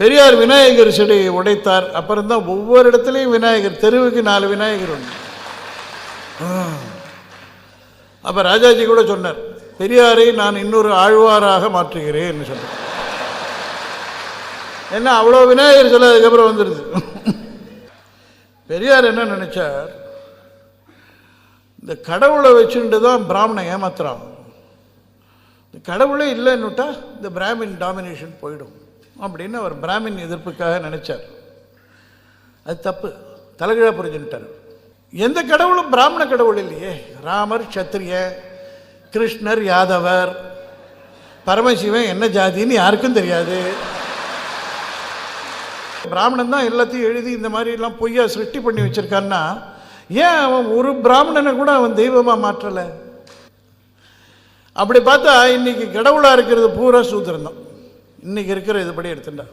பெரியார் விநாயகர் சிலையை உடைத்தார். அப்புறம் தான் ஒவ்வொரு இடத்துலையும் விநாயகர் தெருவுக்கு நாலு விநாயகர் உண்டு. அப்போ ராஜாஜி கூட சொன்னார் பெரியாரை நான் இன்னொரு ஆழ்வாராக மாற்றுகிறேன் சொன்னார். என்ன அவ்வளோ விநாயகர் சிலை அதுக்கப்புறம் வந்துடுது பெரியார் என்ன நினச்சார் இந்த கடவுளை வச்சுட்டு தான் பிராமணன் ஏமாத்துறான். இந்த கடவுளே இல்லைன்னுட்டா இந்த பிராமின் டாமினேஷன் போயிடும். அப்படின்னு அவர் பிராமின் எதிர்ப்புக்காக நினச்சார். அது தப்பு. தலைகீழாக புரிஞ்சுட்டார் எந்த கடவுளும் பிராமண கடவுள் இல்லையே. ராமர் சத்திரிய கிருஷ்ணர் யாதவர் பரமசிவன் என்ன ஜாதின்னு யாருக்கும் தெரியாது. பிராமணன் தான் எல்லாத்தையும் எழுதி இந்த மாதிரிலாம் பொய்யா சிருஷ்டி பண்ணி வச்சுருக்கான்னா ஏன் அவன் ஒரு பிராமணனை கூட அவன் தெய்வமாக மாற்றலை? அப்படி பார்த்தா இன்னைக்கு கடவுளாக இருக்கிறது பூரா சூத்திரம் தான் இன்னைக்கு இருக்கிற இதுபடி எடுத்துட்டா.